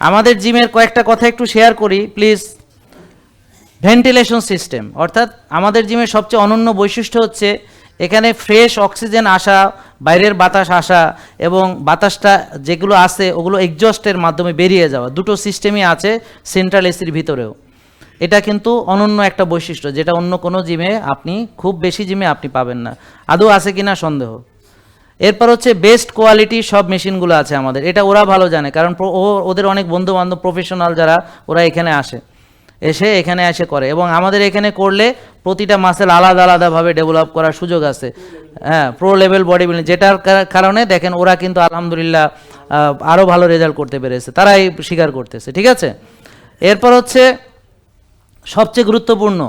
আমাদের জিমের কয়েকটা কথা একটু শেয়ার করি প্লিজ ভেন্টিলেশন সিস্টেম অর্থাৎ আমাদের জিমের সবচেয়ে অনন্য বৈশিষ্ট্য হচ্ছে এখানে ফ্রেশ অক্সিজেন আসা, বাইরের বাতাস আসা এবং বাতাসটা যেগুলো আছে ওগুলো এক্সজস্টের মাধ্যমে বেরিয়ে যাওয়া। দুটো সিস্টেমই আছে সেন্ট্রাল এসির ভিতরেও। এটা কিন্তু অনন্য একটা বৈশিষ্ট্য, যেটা অন্য কোনো জিমে আপনি, খুব বেশি জিমে আপনি পাবেন না। আদৌ আছে কিনা সন্দেহ? এরপর হচ্ছে বেস্ট কোয়ালিটি সব মেশিনগুলো আছে আমাদের। এটা ওরা ভালো জানে, কারণ ওদের অনেক বন্ধু বান্ধব প্রফেশনাল যারা, ওরা এখানে আসে। এসে এখানে এসে করে। এবং আমাদের এখানে করলে প্রতিটা মাসেল আলাদা আলাদাভাবে ডেভেলপ করার সুযোগ আছে। হ্যাঁ প্রো লেভেল বডি বিল্ডিং যেটার কারণে দেখেন ওরা কিন্তু আলহামদুলিল্লাহ আরও ভালো রেজাল্ট করতে পেরেছে। তারাই স্বীকার করতেছে, ঠিক আছে? এরপর হচ্ছে সবচেয়ে গুরুত্বপূর্ণ,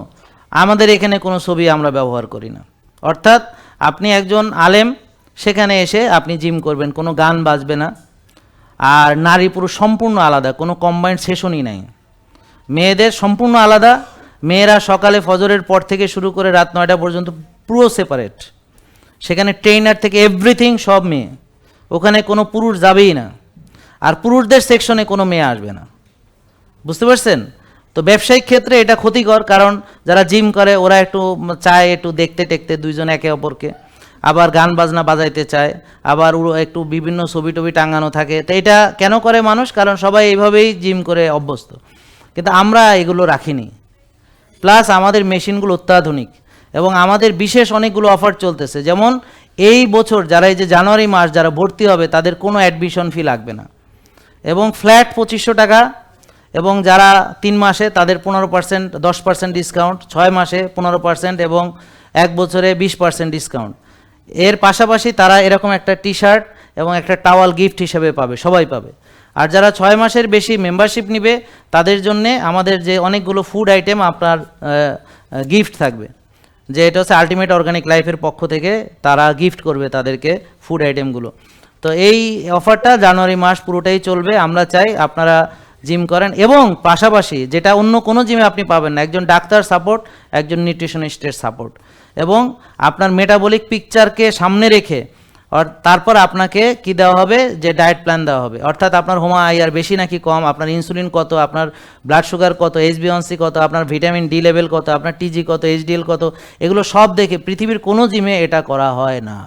আমাদের এখানে কোনো ছবি আমরা ব্যবহার করি না। অর্থাৎ আপনি একজন আলেম সেখানে এসে আপনি জিম করবেন, কোনো গান বাজবে না। আর নারী পুরুষ সম্পূর্ণ আলাদা, কোনো কম্বাইন্ড সেশনই নাই। মেয়েদের সম্পূর্ণ আলাদা, মেয়েরা সকালে ফজরের পর থেকে শুরু করে রাত নয়টা পর্যন্ত পুরো সেপারেট সেখানে ট্রেনার থেকে এভরিথিং সব মেয়ে। ওখানে কোনো পুরুষ যাবেই না। আর পুরুষদের সেকশনে কোনো মেয়ে আসবে না। বুঝতে পারছেন? তো ব্যবসায়িক ক্ষেত্রে এটা ক্ষতিকর, কারণ যারা জিম করে, ওরা একটু চায় একটু দেখতে টেকতে দুইজন একে অপরকে। আবার গান বাজনা বাজাইতে চায়, আবার একটু বিভিন্ন ছবি টবি টাঙানো থাকে। তো এটা কেন করে মানুষ? কারণ সবাই এইভাবেই জিম করে অভ্যস্ত। কিন্তু আমরা এগুলো রাখিনি। প্লাস আমাদের মেশিনগুলো অত্যাধুনিক এবং আমাদের বিশেষ অনেকগুলো অফার চলতেছে। যেমন এই বছর যারা এই যে জানুয়ারি মাস যারা ভর্তি হবে, তাদের কোনো অ্যাডমিশন ফি লাগবে না। এবং ফ্ল্যাট পঁচিশশো টাকা এবং যারা তিন মাসে, তাদের পনেরো পার্সেন্ট, দশ পার্সেন্ট ডিসকাউন্ট ছয় মাসে পনেরো পার্সেন্ট এবং এক বছরে বিশ পার্সেন্ট ডিসকাউন্ট এর পাশাপাশি তারা এরকম একটা টি শার্ট এবং একটা টাওয়াল গিফট হিসেবে পাবে, সবাই পাবে। আর যারা ছয় মাসের বেশি মেম্বারশিপ নিবে, তাদের জন্যে আমাদের যে অনেকগুলো ফুড আইটেম আপনার গিফট থাকবে। যে এটা হচ্ছে আলটিমেট অর্গানিক লাইফের পক্ষ থেকে তারা গিফট করবে তাদেরকে ফুড আইটেমগুলো তো এই অফারটা জানুয়ারি মাস পুরোটাই চলবে। আমরা চাই আপনারা জিম করেন এবং পাশাপাশি যেটা অন্য কোনো জিমে আপনি পাবেন না, একজন ডাক্তার সাপোর্ট, একজন নিউট্রিশনিস্টের সাপোর্ট। এবং আপনার মেটাবলিক পিকচারকে সামনে রেখে তারপর আপনাকে কি দেওয়া হবে? যে ডায়েট প্ল্যান দেওয়া হবে। অর্থাৎ আপনার হোমা আইআর বেশি নাকি কম, আপনার ইনসুলিন কত, আপনার ব্লাড সুগার কত এইচবিওয়ানসি কত, আপনার ভিটামিন ডি লেভেল কত, আপনার টিজি কত এইচডিএল কত, এগুলো সব দেখে পৃথিবীর কোনো জিমে এটা করা হয় না।